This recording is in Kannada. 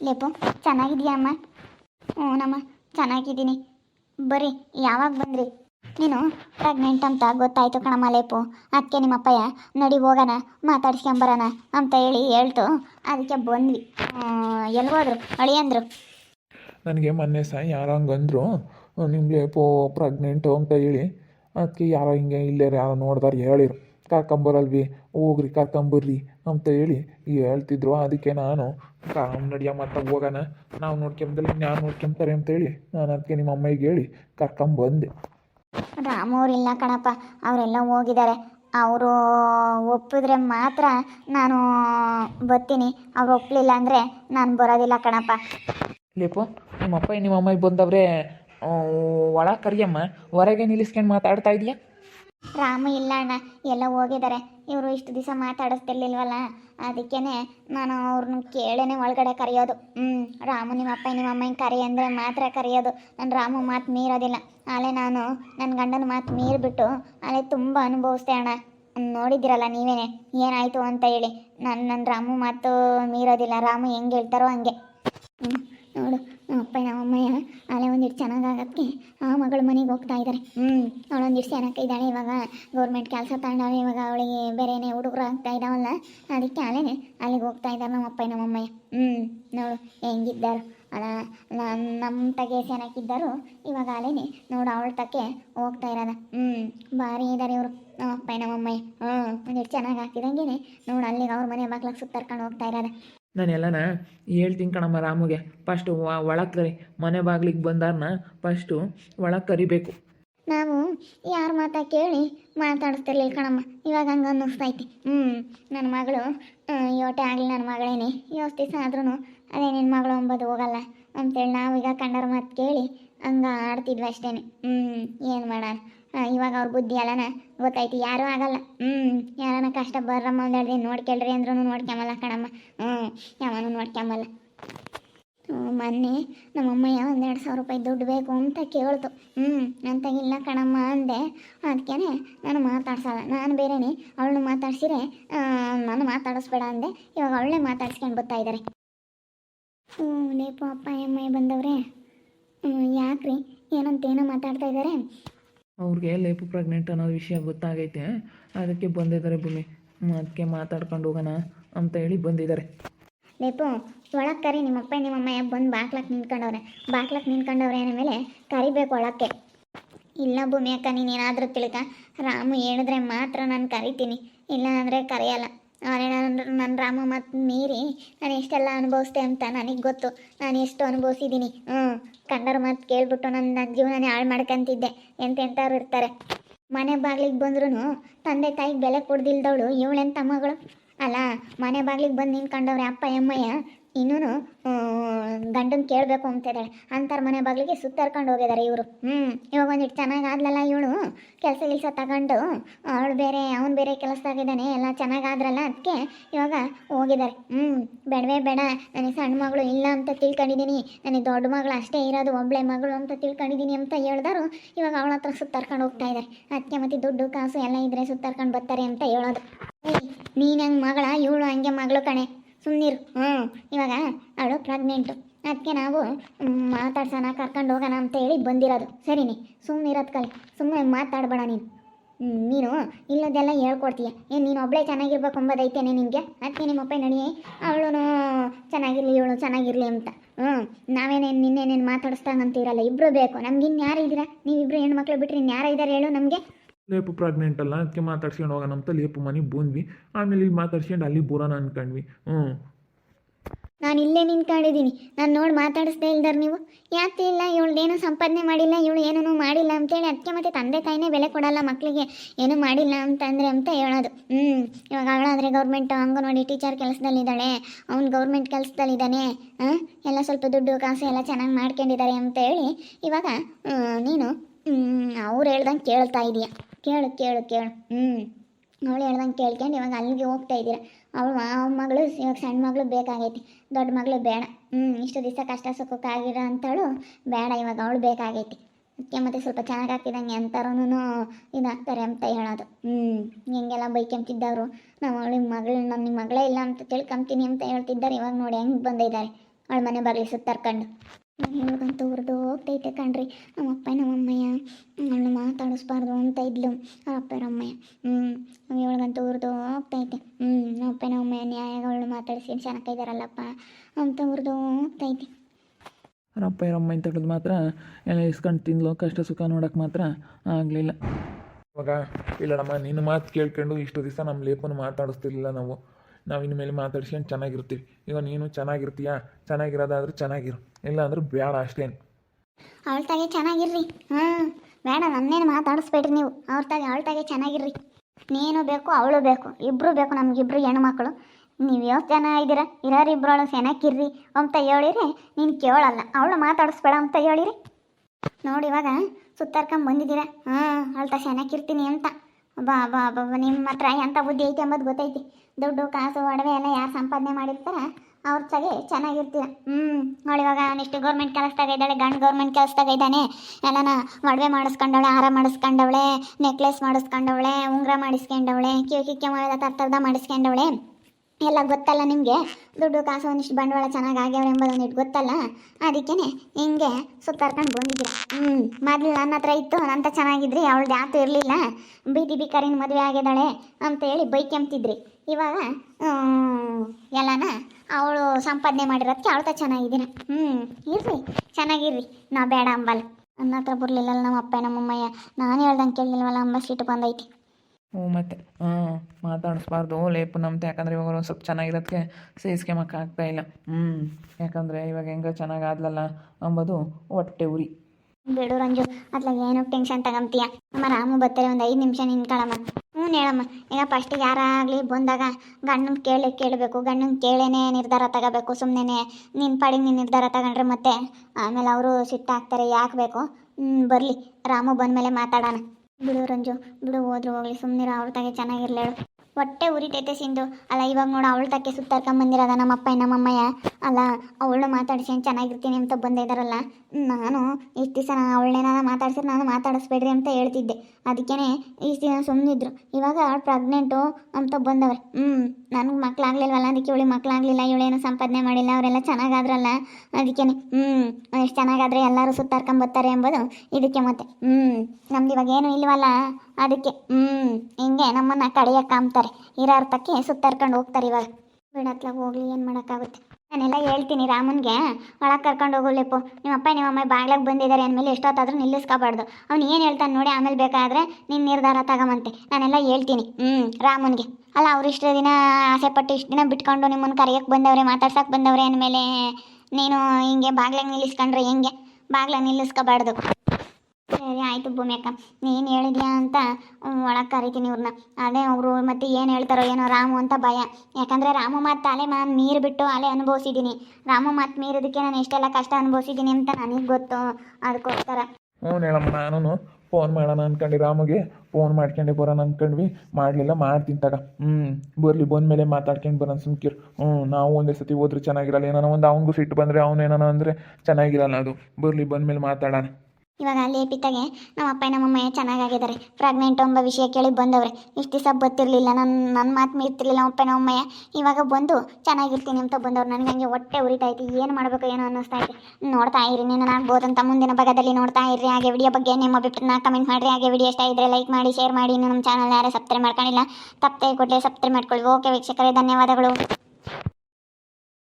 ಲೇಪು ಚೆನ್ನಾಗಿದ್ಯಾಮ್ಮ ಅಮ್ಮ? ಹ್ಞೂ ನಮ್ಮ, ಚೆನ್ನಾಗಿದ್ದೀನಿ. ಬರ್ರಿ, ಯಾವಾಗ ಬಂದ್ರಿ? ನೀನು ಪ್ರೆಗ್ನೆಂಟ್ ಅಂತ ಗೊತ್ತಾಯ್ತು ಕಣಮ್ಮ ಲೇಪು. ಅದಕ್ಕೆ ನಿಮ್ಮಪ್ಪಯ್ಯ, ನಡಿ ಹೋಗೋಣ, ಮಾತಾಡ್ಸ್ಕೊಂಬರೋಣ ಅಂತ ಹೇಳಿ ಹೇಳ್ತು. ಅದಕ್ಕೆ ಬಂದ್ವಿ. ಎಲ್ಲಿ ಹೋದ್ರು? ಅಳಿಯಂದ್ರು ನನಗೆ ಮೊನ್ನೆ ಸಹ ಯಾರೋ ಹಂಗಂದ್ರು ಅಂದರು. ಲೇಪು ಪ್ರೆಗ್ನೆಂಟು ಅಂತ ಹೇಳಿ. ಅದಕ್ಕೆ ಯಾರೋ ಹಿಂಗೆ ಇಲ್ಲೇ ಯಾರೋ ನೋಡ್ದಾರ ಹೇಳಿರು. ಕರ್ಕೊಂಬರಲ್ವಿ ಹೋಗ್ರಿ ಕರ್ಕೊಂಬರ್ರಿ ಅಂತ ಹೇಳಿ ಹೇಳ್ತಿದ್ರು. ಅದಕ್ಕೆ ನಾನು ಕಾಮ್ ನಡಿಯ ಮತ್ತೆ ಹೋಗೋಣ. ನಾವು ನೋಡ್ಕೊಂಬಲ್ಲಿ ಯಾರು ನೋಡ್ಕೊಂತಾರೆ ಅಂತೇಳಿ ನಾನು ಅದಕ್ಕೆ ನಿಮ್ಮ ಅಮ್ಮಗೆ ಹೇಳಿ ಕರ್ಕೊಂಬಂದೆ ಇಲ್ಲ ಕಣಪ್ಪ ಅವರೆಲ್ಲ ಹೋಗಿದ್ದಾರೆ. ಅವರು ಒಪ್ಪಿದ್ರೆ ಮಾತ್ರ ನಾನು ಬರ್ತೀನಿ. ಅವ್ರು ಒಪ್ಪಲಿಲ್ಲ ಅಂದರೆ ನಾನು ಬರೋದಿಲ್ಲ ಕಣಪ್ಪ. ಲೇಪು ನಿಮ್ಮ ಅಪ್ಪ ನಿಮ್ಮ ಅಮ್ಮಗೆ ಬಂದವ್ರೆ ಒಳ ಕರಿಯಮ್ಮ ಹೊರಗೆ ನಿಲ್ಲಿಸ್ಕೊಂಡು ಮಾತಾಡ್ತಾ ಇದೆಯಾ? ರಾಮು ಇಲ್ಲ ಅಣ್ಣ, ಎಲ್ಲ ಹೋಗಿದ್ದಾರೆ ಇವರು ಇಷ್ಟು ದಿವಸ ಮಾತಾಡಿಸ್ತಿರ್ಲಿಲ್ವಲ್ಲ? ಅದಕ್ಕೇನೆ ನಾನು ಅವ್ರನ್ನ ಕೇಳೇನೆ ಒಳಗಡೆ ಕರೆಯೋದು. ಹ್ಞೂ ರಾಮು ನಿಮ್ಮ ಅಪ್ಪ ನಿಮ್ಮ ಅಮ್ಮನ ಕರಿ ಅಂದರೆ ಮಾತ್ರ ಕರೆಯೋದು. ನಾನು ರಾಮು ಮಾತು ಮೀರೋದಿಲ್ಲ. ಆಲೆ ನಾನು ನನ್ನ ಗಂಡನ ಮಾತು ಮೀರಿಬಿಟ್ಟು ಅಲ್ಲೇ ತುಂಬ ಅನುಭವಿಸ್ದೆ ಅಣ್ಣ. ನೋಡಿದ್ದೀರಲ್ಲ ನೀವೇನೆ? ಏನಾಯಿತು ಅಂತ ಹೇಳಿ. ನಾನು ನನ್ನ ರಾಮು ಮಾತು ಮೀರೋದಿಲ್ಲ. ರಾಮು ಹೆಂಗೆ ಹೇಳ್ತಾರೋ ಹಂಗೆ. ನೋಡು. ಅಪ್ಪ ನಮ್ಮಮ್ಮಯ್ಯ ಅಲ್ಲೇ ಒಂದಿಟ್ಟು ಚೆನ್ನಾಗಾಗಕ್ಕೆ ಆ ಮಗಳು ಮನೆಗೆ ಹೋಗ್ತಾ ಇದ್ದಾರೆ ಹ್ಞೂ ಒಂದಿಷ್ಟು ಚೆನ್ನಾಗಿ ಇದ್ದಾಳೆ ಇವಾಗ ಗೌರ್ಮೆಂಟ್ ಕೆಲಸ ತಗೊಂಡಾಳೆ ಇವಾಗ ಅವಳಿಗೆ ಬೇರೆನೇ ಹುಡುಗರು ಆಗ್ತಾ ಇದ್ದಾವಲ್ಲ ಅದಕ್ಕೆ ಅಲ್ಲೇ ಅಲ್ಲಿಗೆ ಹೋಗ್ತಾ ಇದ್ದಾರೆ ನಮ್ಮ ಅಪ್ಪಯ್ಯ ನಮ್ಮ ಅಮ್ಮಯ್ಯ. ಹ್ಞೂ ನೋಡು ಹೆಂಗಿದ್ದಾರು. ಅಲ್ಲ ನಮ್ಮ ತಗೆ ಚೆನ್ನಾಗಿದ್ದರು ಇವಾಗ ಅಲೆನೆ ನೋಡು ಅವಳ ತಕ್ಕೆ ಹೋಗ್ತಾ ಇರೋದ. ಹ್ಞೂ ಭಾರಿ ಇದ್ದಾರೆ ಇವರು ನಮ್ಮ ಅಪ್ಪ ನಮ್ಮಮ್ಮಯ್ಯ ಹ್ಞೂ ಒಂದಿಷ್ಟು ಚೆನ್ನಾಗಿ ಹಾಕಿದಂಗೆ ನೋಡು ಅಲ್ಲಿಗೆ ಅವ್ರ ಮನೆ ಬಾಗ್ಲಾಗ ಸುತ್ತರ್ಕೊಂಡು ಹೋಗ್ತಾ ಇರೋದ. ನಾನು ಎಲ್ಲನ ಹೇಳ್ತೀನಿ ಕಣಮ್ಮ ರಾಮುಗೆ. ಫಸ್ಟು ಒಳಗೆ ಕರಿ ಮನೆ ಬಾಗಿಲಿಗೆ ಬಂದಾರನ್ನ ಫಸ್ಟು ಒಳಗೆ ಕರಿಬೇಕು ನಾವು ಯಾರ ಮಾತಾ ಕೇಳಿ ಮಾತಾಡಿಸ್ತಿರ್ಲಿಲ್ಲ ಕಣಮ್ಮ, ಇವಾಗ ಹಂಗೆ ಅನ್ನಿಸ್ತೈತಿ ಹ್ಞೂ ನನ್ನ ಮಗಳು ಯೋಟೆ ಆಗಲಿ ನನ್ನ ಮಗಳೇನೆ ಯೋಸ್ ದಿವಸ ಆದ್ರೂ ಅದೇ ನಿನ್ನ ಮಗಳು ಅಂಬೋದು ಹೋಗಲ್ಲ ಅಂತೇಳಿ ನಾವೀಗ ಕಂಡರ ಮಾತು ಕೇಳಿ ಹಂಗೆ ಆಡ್ತಿದ್ವಿ ಅಷ್ಟೇ ಹ್ಞೂ ಏನು ಮಾಡೋಣ. ಇವಾಗ ಅವ್ರ ಬುದ್ಧಿ ಅಲ್ಲನ ಗೊತ್ತಾಯ್ತು. ಯಾರೂ ಆಗಲ್ಲ. ಹ್ಞೂ ಯಾರನ ಕಷ್ಟ ಬರ್ರಮ್ಮ ಒಂದೆರಡು ದಿನ ನೋಡ್ಕೊಳ್ರಿ ಅಂದ್ರೂ ನೋಡ್ಕೊಂಬಲ್ಲ ಕಣಮ್ಮ. ಹ್ಞೂ ಯಾವನು ನೋಡ್ಕೊಂಬಲ್ಲ ಮೊನ್ನೆ ನಮ್ಮ ಒಂದು ಒಂದೆರಡು ಸಾವಿರ ರೂಪಾಯಿ ದುಡ್ಡು ಬೇಕು ಅಂತ ಕೇಳ್ತು. ಹ್ಞೂ ಇಲ್ಲ ಕಣಮ್ಮ ಅಂದೆ. ಅದಕ್ಕೆ ನಾನು ಮಾತಾಡ್ಸಲ್ಲ. ನಾನು ಬೇರೆನೆ. ಅವಳನ್ನ ಮಾತಾಡ್ಸಿರೆ ನಾನು ಮಾತಾಡಿಸ್ಬೇಡ ಅಂದೆ. ಇವಾಗ ಅವಳೇ ಮಾತಾಡ್ಸ್ಕೊಂಡು ಬರ್ತಾ ಇದ್ದಾರೆ ಹ್ಞೂ ಲೇಪು ಅಪ್ಪ ಅಮ್ಮಯ್ಯ ಬಂದವ್ರೆ. ಹ್ಞೂ ಯಾಕ್ರಿ? ಏನಂತ ಏನೋ ಮಾತಾಡ್ತಾ ಇದ್ದಾರೆ ಅವ್ರಿಗೆ ಲೇಪು ಪ್ರೆಗ್ನೆಂಟ್ ಅನ್ನೋ ವಿಷಯ ಗೊತ್ತಾಗೈತೆ. ಅದಕ್ಕೆ ಬಂದಿದ್ದಾರೆ ಭೂಮಿ. ಅದಕ್ಕೆ ಮಾತಾಡ್ಕೊಂಡು ಹೋಗೋಣ ಅಂತ ಹೇಳಿ ಬಂದಿದ್ದಾರೆ ಲೇಪು, ಒಳಗೆ ಕರಿ ನಿಮ್ಮಪ್ಪ ಅಮ್ಮ ಬಂದು ಬಾಕ್ಲಕ್ಕೆ ನಿಂತ್ಕೊಂಡವ್ರೆ? ಬಾಕ್ಲಕ್ಕೆ ನಿಂತ್ಕೊಂಡವ್ರೆ ಏನ ಮೇಲೆ ಕರಿಬೇಕು ಒಳಕ್ಕೆ. ಇಲ್ಲ ಭೂಮಿ ಅಕ್ಕ ನೀನೇನಾದರೂ ತಿಳ್ಕ. ರಾಮು ಹೇಳಿದ್ರೆ ಮಾತ್ರ ನಾನು ಕರಿತೀನಿ. ಇಲ್ಲ ಅಂದರೆ ಕರೆಯಲ್ಲ. ಅವನೇ ನನ್ನ ರಾಮ ಮತ್ತು ಮೀರಿ ನಾನು ಎಷ್ಟೆಲ್ಲ ಅನುಭವಿಸ್ದೆ ಅಂತ ನನಗೆ ಗೊತ್ತು. ನಾನು ಎಷ್ಟು ಅನುಭವಿಸಿದ್ದೀನಿ ಹ್ಞೂ ಕಂಡರ ಮತ್ತು ಕೇಳಿಬಿಟ್ಟು ನನ್ನ ನನ್ನ ಜೀವನನೇ ಹಾಳು ಮಾಡ್ಕೊಂತಿದ್ದೆ ಎಂತೆಂಥವ್ರು ಇರ್ತಾರೆ. ಮನೆ ಬಾಗಿಲಿಗೆ ಬಂದ್ರೂ ತಂದೆ ತಾಯಿಗೆ ಬೆಲೆ ಕೊಡ್ದಿಲ್ದವಳು ಇವಳೆಂತ ಮಗಳು ಅಲ್ಲ, ಮನೆ ಬಾಗಿಲಿಗೆ ಬಂದು ನಿಂತ್ಕೊಂಡವ್ರೆ ಅಪ್ಪ, ಅಮ್ಮಯ್ಯ ಇನ್ನೂ ಗಂಡನ ಕೇಳಬೇಕು ಅಂತಿದ್ದಾಳೆ ಅಂಥವ್ರ ಮನೆ ಬಾಗಿಲಿಗೆ ಸುತ್ತರ್ಕೊಂಡು ಹೋಗಿದ್ದಾರೆ ಇವರು. ಹ್ಞೂ ಇವಾಗ ಒಂದಿಷ್ಟು ಚೆನ್ನಾಗಿ ಆದ್ಲಲ್ಲ ಇವಳು? ಕೆಲಸ ಗಿಲ್ಸ ತಗೊಂಡು, ಅವಳು ಬೇರೆ, ಅವನು ಬೇರೆ ಕೆಲಸದಾಗಿದ್ದಾನೆ ಎಲ್ಲ ಚೆನ್ನಾಗಾದ್ರಲ್ಲ ಅದಕ್ಕೆ ಇವಾಗ ಹೋಗಿದ್ದಾರೆ ಹ್ಞೂ ಬೇಡವೇ ಬೇಡ, ನನಗೆ ಸಣ್ಣ ಮಗಳು ಇಲ್ಲ ಅಂತ ತಿಳ್ಕೊಂಡಿದ್ದೀನಿ ನನಗೆ ದೊಡ್ಡ ಮಗಳು ಅಷ್ಟೇ ಇರೋದು, ಒಬ್ಳೆ ಮಗಳು ಅಂತ ತಿಳ್ಕೊಂಡಿದ್ದೀನಿ ಅಂತ ಹೇಳ್ದಾರು ಇವಾಗ ಅವಳ ಹತ್ರ ಸುತ್ತರ್ಕೊಂಡು ಹೋಗ್ತಾ ಇದ್ದಾರೆ ಅದಕ್ಕೆ ಮತ್ತೆ ದುಡ್ಡು, ಕಾಸು ಎಲ್ಲ ಇದ್ರೆ ಸುತ್ತರ್ಕೊಂಡು ಬರ್ತಾರೆ ಅಂತ ಹೇಳೋದು. ನೀನು ಹಂಗೆ ಮಗಳ? ಇವಳು ಹಂಗೆ ಮಗಳು ಕಣೆ. ಸುಮ್ಮನಿರು ಹ್ಞೂ ಇವಾಗ ಅವಳು ಪ್ರೆಗ್ನೆಂಟು ಅದಕ್ಕೆ ನಾವು ಮಾತಾಡ್ಸೋಣ, ಕರ್ಕೊಂಡು ಹೋಗೋಣ ಅಂತ ಹೇಳಿ ಬಂದಿರೋದು. ಸರಿನಿ? ಸುಮ್ಮನಿರೋದು ಕಲಿ. ಸುಮ್ಮನೆ ಮಾತಾಡಬೇಡ ನೀನು. ನೀನು ಇಲ್ಲದೆಲ್ಲ ಹೇಳ್ಕೊಡ್ತೀಯ. ಏನು, ನೀನು ಒಬ್ಬಳೇ ಚೆನ್ನಾಗಿರ್ಬೇಕು ಅಂಬೋದೈತೇನೆ ನಿಮಗೆ ಅದಕ್ಕೆ ನಿಮ್ಮಪ್ಪ ನಡಿ ಅವಳು ಚೆನ್ನಾಗಿರಲಿ, ಇವಳು ಚೆನ್ನಾಗಿರಲಿ ಅಂತ. ಹ್ಞೂ ನಾವೇನೇನು, ನಿನ್ನೇನೇನು ಮಾತಾಡಿಸ್ದಂಗಂತೀರಲ್ಲ ಇಬ್ಬರು ಬೇಕು. ನಮ್ಗೆ ಇನ್ನು ಯಾರು ಇದ್ದೀರಾ ನೀವಿಬ್ಬರು ಹೆಣ್ಮಕ್ಳು ಬಿಟ್ಟರೆ ಇನ್ನು ಯಾರು ಇದ್ದಾರೆ ಹೇಳು ನಮಗೆ. ಲೇಪು ಪ್ರೆಗ್ನೆಂಟ್ ಅಲ್ಲ, ಅದಕ್ಕೆ ಮಾತಾಡ್ಸ್ಕೊಂಡು ಹೋಗೋಣ ಅಂತ ಲೇಪು ಮನೆಗೆ ಬಂದ್ವಿ. ಆಮೇಲೆ ಇಲ್ಲಿ ಮಾತಾಡ್ಸ್ಕೊಂಡು ಅಲ್ಲಿ ಬರೋಣ ಅನ್ಕೊಂಡ್ವಿ. ಹ್ಞೂ ನಾನು ಇಲ್ಲೇ ನಿಂತ್ಕೊಂಡಿದ್ದೀನಿ. ನಾನು ನೋಡಿ ಮಾತಾಡಿಸ್ದೇ ಇಲ್ದಾರೆ ನೀವು. ಯಾಕೆ ಇಲ್ಲ? ಇವಳ್ದೇನು ಸಂಪಾದನೆ ಮಾಡಿಲ್ಲ, ಇವಳು ಏನೂ ಮಾಡಿಲ್ಲ ಅಂತೇಳಿ ಅದಕ್ಕೆ ಮತ್ತೆ ತಂದೆ ತಾಯಿನೇ ಬೆಲೆ ಕೊಡಲ್ಲ ಮಕ್ಕಳಿಗೆ ಏನೂ ಮಾಡಿಲ್ಲ ಅಂತಂದರೆ ಅಂತ ಹೇಳೋದು. ಹ್ಞೂ ಇವಾಗ ಅವಳಾದರೆ ಗೌರ್ಮೆಂಟ್ ನೋಡಿ ಟೀಚರ್ ಕೆಲಸದಲ್ಲಿದ್ದಾಳೆ. ಅವ್ನು ಗೌರ್ಮೆಂಟ್ ಕೆಲಸದಲ್ಲಿದ್ದಾನೆ. ಹಾಂ ಎಲ್ಲ ಸ್ವಲ್ಪ ದುಡ್ಡು, ಕಾಸು ಎಲ್ಲ ಚೆನ್ನಾಗಿ ಮಾಡ್ಕೊಂಡಿದ್ದಾರೆ ಅಂತ ಹೇಳಿ ಇವಾಗ ನೀನು ಅವ್ರು ಹೇಳ್ದಂಗೆ ಕೇಳ್ತಾ ಇದೀಯ. ಕೇಳು ಕೇಳು ಕೇಳು. ಹ್ಞೂ ಅವಳು ಹೇಳ್ದಂಗೆ ಕೇಳ್ಕೊಂಡು ಇವಾಗ ಅಲ್ಲಿಗೆ ಹೋಗ್ತಾ ಇದ್ದೀರ. ಅವಳು ಅವ್ನ ಮಗಳು ಇವಾಗ ಸಣ್ಣ ಮಗಳು ಬೇಕಾಗೈತಿ. ದೊಡ್ಡ ಮಗಳು ಬೇಡ. ಹ್ಞೂ ಇಷ್ಟು ದಿವಸ ಕಷ್ಟ ಸುಖಕ್ಕಾಗಿರೋ ಅಂಥವಳು ಬೇಡ, ಇವಾಗ ಅವಳು ಬೇಕಾಗೈತಿ. ಅದಕ್ಕೆ ಮತ್ತೆ ಸ್ವಲ್ಪ ಚೆನ್ನಾಗಿ ಹಾಕಿದಂಗೆ ಅಂತಾರೂ ಇದಾಗ್ತಾರೆ ಅಂತ ಹೇಳೋದು. ಹ್ಞೂ ಹಿಂಗೆಲ್ಲ ಬೈಕೊಂತಿದ್ದವರು. ನಾವು ಅವಳಿಗೆ ಮಗಳು ನನ್ನ ಮಗಳೇ ಇಲ್ಲ ಅಂತ ತಿಳ್ಕೊಂತೀನಿ ಅಂತ ಹೇಳ್ತಿದ್ದಾರೆ. ಇವಾಗ ನೋಡಿ ಹೆಂಗೆ ಬಂದಿದ್ದಾರೆ. ಅವಳ ಮನೆ ಬಾಗಿಲು ಸುತ್ತರ್ಕೊಂಡು ಇವಾಗಂತೂ ಹುರಿದು ಹೋಗ್ತೈತೆ ಕಣ್ರಿ. ನಮ್ಮ ಅಪ್ಪ ನಮ್ಮ ಅಮ್ಮಯ್ಯ ಅವಳು ಮಾತಾಡಿಸ್ಬಾರ್ದು ಅಂತ ಇದ್ಲು. ಅವ್ರ ಅಪ್ಪ ಅಮ್ಮಯ್ಯ. ಹ್ಞೂ ಇವಳಿಗಂತೂ ಹುರಿದು ಹೋಗ್ತೈತೆ. ಹ್ಞೂ ನಮ್ಮ ಅಪ್ಪ ನ್ಯಾಯಗಳನ್ನ ನ್ಯಾಯಗಳು ಮಾತಾಡಿಸಿ ಚೆನ್ನಾಗಿದ್ದಾರಲ್ಲಪ್ಪ ಅಂತ ಹುರಿದು ಹೋಗ್ತೈತೆ. ಅವ್ರ ಅಪ್ಪ ಅಮ್ಮ ಅಂತ ಹೇಳಿದ್ ಮಾತ್ರ ಎಲ್ಲ ಇಸ್ಕೊಂಡು ತಿಂದ್ಲು. ಕಷ್ಟ ಸುಖ ನೋಡೋಕೆ ಮಾತ್ರ ಆಗಲಿಲ್ಲ. ಇವಾಗ ಇಲ್ಲಡಮ್ಮ ನಿನ್ನ ಮಾತು ಕೇಳ್ಕೊಂಡು ಇಷ್ಟು ದಿವಸ ನಮ್ಮ ಲೇಪನ ಮಾತಾಡಿಸ್ತಿರ್ಲಿಲ್ಲ ನಾವು. ನಾವು ಇನ್ಮೇಲೆ ಮಾತಾಡ್ಸ್ಕೊಂಡು ಚೆನ್ನಾಗಿರ್ತೀವಿ. ಈಗ ನೀನು ಚೆನ್ನಾಗಿರ್ತೀಯಾ? ಚೆನ್ನಾಗಿರೋದಾದ್ರೆ ಚೆನ್ನಾಗಿರು. ಇಲ್ಲ ಬೇಡ ಅಷ್ಟೇನು ಅವಳ ತಾಗೆ ಚೆನ್ನಾಗಿರ್ರಿ. ಹಾಂ, ಬೇಡ, ನನ್ನೇನು ಮಾತಾಡಿಸ್ಬೇಡ್ರಿ ನೀವು. ಅವ್ರತಾಗೆ ತಾಗೆ ಅವಳ ತಾಗೆ ಚೆನ್ನಾಗಿರ್ರಿ. ನೀನು ಬೇಕು, ಅವಳು ಬೇಕು. ಇಬ್ಬರು ಬೇಕು ನಮಗಿಬ್ರು ಹೆಣ್ಮಕ್ಳು. ನೀವು ಎಷ್ಟು ಜನ ಇದ್ದೀರಾ? ಇರೋರು ಇಬ್ಬರೊಳು ಚೆನ್ನಾಗಿರ್ರಿ ಅಂತ ಹೇಳಿರಿ ನೀನು ಕೇಳಲ್ಲ. ಅವಳು ಮಾತಾಡಿಸ್ಬೇಡ ಅಂತ ಹೇಳಿರಿ. ನೋಡಿ ಇವಾಗ ಸುತ್ತಾರ್ಕೊಂಡು ಬಂದಿದ್ದೀರಾ? ಹಾಂ ಅಳ್ತಾ ಚೆನ್ನಾಗಿರ್ತೀನಿ ಅಂತ. ಬಾ ಬಾ ಬಾ ನಿಮ್ಮ ಹತ್ರ ಎಂಥ ಬುದ್ಧಿ ಐತೆ ಅಂಬೋದು ಗೊತ್ತೈತಿ. ದುಡ್ಡು, ಕಾಸು, ಒಡವೆ ಎಲ್ಲ ಯಾರು ಸಂಪಾದನೆ ಮಾಡಿರ್ತಾರೆ? ಅವ್ರ ಸಗೆ ಚೆನ್ನಾಗಿರ್ತೀರ ಹ್ಞೂ ನೋಡಿ ಇವಾಗ ಅವನಿಷ್ಟು ಗೌರ್ಮೆಂಟ್ ಕೆಲಸದಾಗ ಇದ್ದಾಳೆ, ಗಂಡು ಗೌರ್ಮೆಂಟ್ ಕೆಲಸದಾಗ ಇದ್ದಾನೆ. ಎಲ್ಲನ ಒಡವೆ ಮಾಡಿಸ್ಕೊಂಡವಳೆ, ಹಾರ ಮಾಡಿಸ್ಕೊಂಡವಳೆ ನೆಕ್ಲೆಸ್ ಮಾಡಿಸ್ಕೊಂಡವಳೆ, ಉಂಗುರ ಮಾಡಿಸ್ಕೊಂಡವಳೆ ಕಿವಿ ಕಿಕ್ಕೆ ತರ್ತರ್ದ ಮಾಡಿಸ್ಕೊಂಡವಳೆ. ಎಲ್ಲ ಗೊತ್ತಲ್ಲ ನಿಮಗೆ? ದುಡ್ಡು, ಕಾಸು ಒಂದಿಷ್ಟು ಬಂಡವಾಳ ಚೆನ್ನಾಗಿ ಆಗ್ಯಾವ್ರೆ ಎಂಬುದು ಒಂದಿಟ್ಟು ಗೊತ್ತಲ್ಲ? ಅದಕ್ಕೇ ಹಿಂಗೆ ಸುತ್ತಾರ್ಕೊಂಡು ಬಂದಿದ್ದೀರ. ಹ್ಞೂ ಮೊದಲು ನನ್ನ ಹತ್ರ ಇತ್ತು ಅಂತ ಚೆನ್ನಾಗಿದ್ರಿ ಅವಳದ್ದು ಯಾತು ಇರಲಿಲ್ಲ. ಬೀದಿ ಬಿಕಾರಿನ ಮದುವೆ ಆಗಿದ್ದಾಳೆ ಅಂತ ಹೇಳಿ ಬೈಕೆಂಬ್ತಿದ್ರಿ ಇವಾಗ ಎಲ್ಲಾನ ಎಲ್ಲನ ಅವಳು ಸಂಪಾದನೆ ಮಾಡಿರೋದಕ್ಕೆ ಅವಳ್ತ ಚೆನ್ನಾಗಿದ್ದೀರ ಹ್ಞೂ ಇರ್ರಿ, ಚೆನ್ನಾಗಿರ್ರಿ. ನಾ ಬೇಡ ಅಂಬಲ್ಲ ನನ್ನ ಹತ್ರ ಬರಲಿಲ್ಲಲ್ಲ ನಮ್ಮ ಅಪ್ಪ ನಮ್ಮಮ್ಮಯ್ಯ. ನಾನು ಹೇಳ್ದಂಗೆ ಕೇಳಲಿಲ್ವಲ್ಲ ಅಂಬ ಸಿಟ್ಟು ಬಂದೈತಿ. ಹ್ಞೂ, ಮತ್ತೆ. ಹಾಂ ಮಾತಾಡಿಸ್ಬಾರ್ದು. ಲೇಪು ನಮ್ದು ಯಾಕಂದರೆ ಇವಾಗ ಒಂದು ಸ್ವಲ್ಪ ಚೆನ್ನಾಗಿರೋದಕ್ಕೆ ಆಗ್ತಾ ಇಲ್ಲ. ಹ್ಞೂ, ಯಾಕಂದರೆ ಇವಾಗ ಹೆಂಗೋ ಚೆನ್ನಾಗಿ ಆದ್ಲಲ್ಲ ಅಂಬೋದು ಹೊಟ್ಟೆ ಉರಿ. ಬಿಡು ರಂಜು, ಅದ್ಲಾಗ ಏನೋ ಟೆನ್ಷನ್ ತಗೊಂತೀಯ ಅಮ್ಮ ರಾಮು ಬರ್ತಾರೆ ಒಂದು ಐದು ನಿಮಿಷ ನಿಂತ್ಕೊಳ್ಳಮ್ಮ ಹ್ಞೂ, ಹೇಳಮ್ಮ. ಈಗ ಫಸ್ಟಿಗೆ ಯಾರಾಗಲಿ ಬಂದಾಗ ಗಂಡನ ಕೇಳಿ ಕೇಳಬೇಕು. ಗಂಡನ ಕೇಳೇನೆ ನಿರ್ಧಾರ ತಗೋಬೇಕು ಸುಮ್ಮನೆ ನಿನ್ನ ಪಾಡಿಗೆ ನೀನು ನಿರ್ಧಾರ ತಗೊಂಡ್ರೆ ಮತ್ತೆ ಆಮೇಲೆ ಅವರು ಸಿಟ್ಟಾಗ್ತಾರೆ, ಯಾಕೆ ಬೇಕು? ಬರಲಿ. ರಾಮು ಬಂದಮೇಲೆ ಮಾತಾಡೋಣ. ಬಿಡು ರಂಜು. ಬಿಡು ಹೋದ್ರು ಹೋಗ್ಲಿ. ಸುಮ್ಮನೆ ಅವ್ರ ತಾಗೆ ಚೆನ್ನಾಗಿರ್ಲೇಳು ಹೊಟ್ಟೆ ಉರಿತೈತೆ ಸಿಂಧು. ಅಲ್ಲ, ಇವಾಗ ನೋಡು, ಅವಳು ತಕ್ಕೆ ಸುತ್ತಾರ್ಕೊಂಬಂದಿರೋದ ನಮ್ಮಪ್ಪ ನಮ್ಮಮ್ಮಯ್ಯ ಅಲ್ಲ ಅವಳು ಮಾತಾಡಿಸಿ ಚೆನ್ನಾಗಿರ್ತೀನಿ ಅಂತ ಬಂದಿದ್ದಾರಲ್ಲ ನಾನು ಇಷ್ಟು ದಿವಸ ನಾನು ಅವಳನ್ನೇನಾರ ಮಾತಾಡ್ಸಿದ್ರೆ ನಾನು ಮಾತಾಡಿಸ್ಬೇಡ್ರಿ ಅಂತ ಹೇಳ್ತಿದ್ದೆ. ಅದಕ್ಕೇ ಇಷ್ಟು ದಿನ ಸುಮ್ಮನಿದ್ರು ಇವಾಗ ಅವಳು ಪ್ರೆಗ್ನೆಂಟು ಅಂತ ಬಂದವ್ರೆ. ಹ್ಞೂ ನನಗೆ ಮಕ್ಕಳಾಗ್ಲಿಲ್ವಲ್ಲ ಅದಕ್ಕೆ ಇವಳಿಗೆ ಮಕ್ಕಳಾಗ್ಲಿಲ್ಲ ಇವಳೇನು ಸಂಪಾದನೆ ಮಾಡಿಲ್ಲ, ಅವರೆಲ್ಲ ಚೆನ್ನಾಗಾದ್ರಲ್ಲ. ಅದಕ್ಕೇ ಹ್ಞೂ ಎಷ್ಟು ಚೆನ್ನಾಗಾದ್ರೆ ಎಲ್ಲರೂ ಸುತ್ತಾರ್ಕೊಂಬರ್ತಾರೆ ಎಂಬುದು ಇದಕ್ಕೆ ಮತ್ತೆ. ಹ್ಞೂ ನಮ್ದು ಇವಾಗ ಏನು ಇಲ್ವಲ್ಲ? ಅದಕ್ಕೆ ಹ್ಞೂ ಹಿಂಗೆ ನಮ್ಮನ್ನು ಕಡೆಯಕ್ಕೆ ಕಾಮ್ತಾರೆ ಇರೋ ಸುತ್ತಾರ್ಕೊಂಡು ಹೋಗ್ತಾರೆ ಇವಾಗ. ಬಿಡತ್ಲಾಗ ಹೋಗ್ಲಿ, ಏನು ಮಾಡೋಕ್ಕಾಗುತ್ತೆ? ನಾನೆಲ್ಲ ಹೇಳ್ತೀನಿ ರಾಮನ್ಗೆ. ಒಳಗೆ ಕರ್ಕೊಂಡು ಹೋಗಲಿಪ್ಪು ನಿಮ್ಮ ಅಪ್ಪ ನಿಮ್ಮ ಅಮ್ಮ ಬಾಗ್ಲಾಗ ಬಂದಿದ್ದಾರೆ ಅಂದಮೇಲೆ ಎಷ್ಟೊತ್ತಾದ್ರೂ ನಿಲ್ಲಿಸ್ಕೋಬಾರ್ದು. ಅವ್ನು ಏನು ಹೇಳ್ತಾನೆ ನೋಡಿ ಆಮೇಲೆ ಬೇಕಾದ್ರೆ ನಿನ್ನ ನಿರ್ಧಾರ ತಗೊಂಬಂತೆ. ನಾನೆಲ್ಲ ಹೇಳ್ತೀನಿ. ಹ್ಞೂ ರಾಮನ್ಗೆ. ಅಲ್ಲ, ಅವ್ರು ಇಷ್ಟು ದಿನ ಆಸೆ ಪಟ್ಟು ಇಷ್ಟು ದಿನ ಬಿಟ್ಕೊಂಡು ನಿಮ್ಮನ್ನು ಕರೆಯೋಕ್ಕೆ ಬಂದವ್ರೆ, ಮಾತಾಡ್ಸೋಕೆ ಬಂದವ್ರೆ ಅಂದಮೇಲೆ ನೀನು ಹಿಂಗೆ ಬಾಗ್ಲಾಗ ನಿಲ್ಲಿಸ್ಕೊಂಡ್ರೆ ಹೆಂಗೆ? ಬಾಗ್ಲಾಗ ನಿಲ್ಲಿಸ್ಕೋಬಾರ್ದು. ಸರಿ, ಆಯಿತು ಭೂಮಿಯಕ್ಕ. ನೀನು ಹೇಳಿದ್ಯಾ ಅಂತ ಒಳಗೆ ಕರಿತೀನಿ ಇವ್ರನ್ನ ಅದೇ ಅವರು ಮತ್ತೆ ಏನು ಹೇಳ್ತಾರೋ ಏನೋ ರಾಮು ಅಂತ ಭಯ. ಯಾಕಂದರೆ ರಾಮು ಮಾತು ಅಲೆ ನಾನು ಮೀರು ಬಿಟ್ಟು ಅಲೆ ಅನುಭವಿಸಿದ್ದೀನಿ ರಾಮು ಮಾತು ಮೀರೋದಕ್ಕೆ ನಾನು ಎಷ್ಟೆಲ್ಲ ಕಷ್ಟ ಅನುಭವಿಸಿದ್ದೀನಿ ಅಂತ ನನಗೆ ಗೊತ್ತು. ಅದಕ್ಕೋಸ್ಕರ ಹ್ಞೂ ಹೇಳಮ್ಮ ನಾನು ಫೋನ್ ಮಾಡೋಣ ಅಂದ್ಕೊಂಡು ರಾಮುಗೆ. ಫೋನ್ ಮಾಡ್ಕೊಂಡು ಬರೋಣ ಅಂದ್ಕೊಂಡ್ವಿ ಮಾಡಲಿಲ್ಲ, ಮಾಡ್ತೀನಿ ತಗ. ಹ್ಞೂ ಬರಲಿ, ಬಂದಮೇಲೆ ಮಾತಾಡ್ಕೊಂಡು ಬರೋಣ ಸುಮ್ಕಿರು. ಹ್ಞೂ ನಾವು ಒಂದೇ ಸತಿ ಹೋದ್ರೆ ಚೆನ್ನಾಗಿರಲ್ಲ. ಏನೋ ಒಂದು ಅವನಿಗೂ ಸಿಟ್ಟು ಬಂದರೆ ಅವನೇನೋ ಅಂದರೆ ಚೆನ್ನಾಗಿರಲ್ಲ ಅದು. ಬರಲಿ, ಬಂದಮೇಲೆ ಮಾತಾಡೋಣ. ಇವಾಗ ಅಲ್ಲಿ ಪಿತ್ತಾಗೆ ನಮ್ಮ ಅಪ್ಪ ನಮ್ಮಮ್ಮ ಚೆನ್ನಾಗಾಗಿದ್ದಾರೆ. ಪ್ರೆಗ್ನೆಂಟ್ ಎಂಬ ವಿಷಯ ಕೇಳಿ ಬಂದವ್ರೆ. ಇಷ್ಟು ದಿವಸ ಗೊತ್ತಿರಲಿಲ್ಲ. ನನ್ನ ನನ್ನ ಮಾತು ಮೀರ್ತಿರ್ಲಿಲ್ಲ ನಮ್ಮಪ್ಪ ಅಪ್ಪ ನಮ್ಮಯ್ಯ ಇವಾಗ ಬಂದು ಚೆನ್ನಾಗಿರ್ತೀನಿ ಅಂತ ಬಂದವ್ರು. ನನಗೆ ಹಂಗೆ ಹೊಟ್ಟೆ ಉರಿತೈತಿ ಏನು ಮಾಡಬೇಕು, ಏನೋ ಅನ್ನಿಸ್ತಾ ಐತಿ. ನೋಡ್ತಾ ಇರಿ ನೀನು ಆಗ್ಬೋದಂತ ಮುಂದಿನ ಭಾಗದಲ್ಲಿ ನೋಡ್ತಾ ಇರಿ. ಹಾಗೆ ವಿಡಿಯೋ ಬಗ್ಗೆ ನಿಮ್ಮ ಅಭಿಪ್ರಾಯನ ಕಮೆಂಟ್ ಮಾಡಿರಿ. ಹಾಗೆ ವಿಡಿಯೋ ಇಷ್ಟ ಇದ್ದರೆ ಲೈಕ್ ಮಾಡಿ ಶೇರ್ ಮಾಡಿ. ಇನ್ನು ನಮ್ಮ ಚಾನಲ್ ಯಾರೇ ಸಬ್ಸ್ಕ್ರೈಬ್ ಮಾಡ್ಕೊಂಡಿಲ್ಲ, ತಪ್ಪದೆ ಕೊಡಲಿ ಸಬ್ಸ್ಕ್ರೈಬ್ ಮಾಡ್ಕೊಳ್ಳಿ. ಓಕೆ ವೀಕ್ಷಕರೇ, ಧನ್ಯವಾದಗಳು.